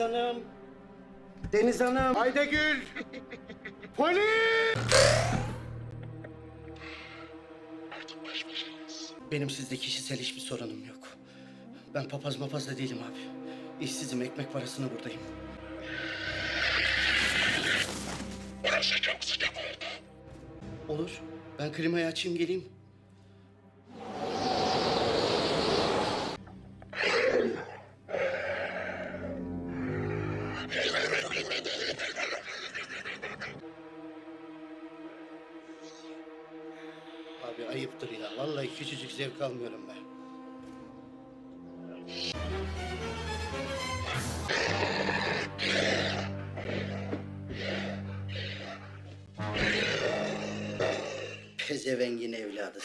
Deniz Hanım. Deniz Hanım. Aydegül! Polis! Benim sizde kişisel hiçbir sorunum yok. Ben papaz mapaz da değilim abi. İşsizim, ekmek parasına buradayım. Burası çok sıcak oldu. Olur. Ben klimayı açayım geleyim. Abi ayıptır ya. Vallahi küçücük zevk almıyorum ben. Pezevengin evladı.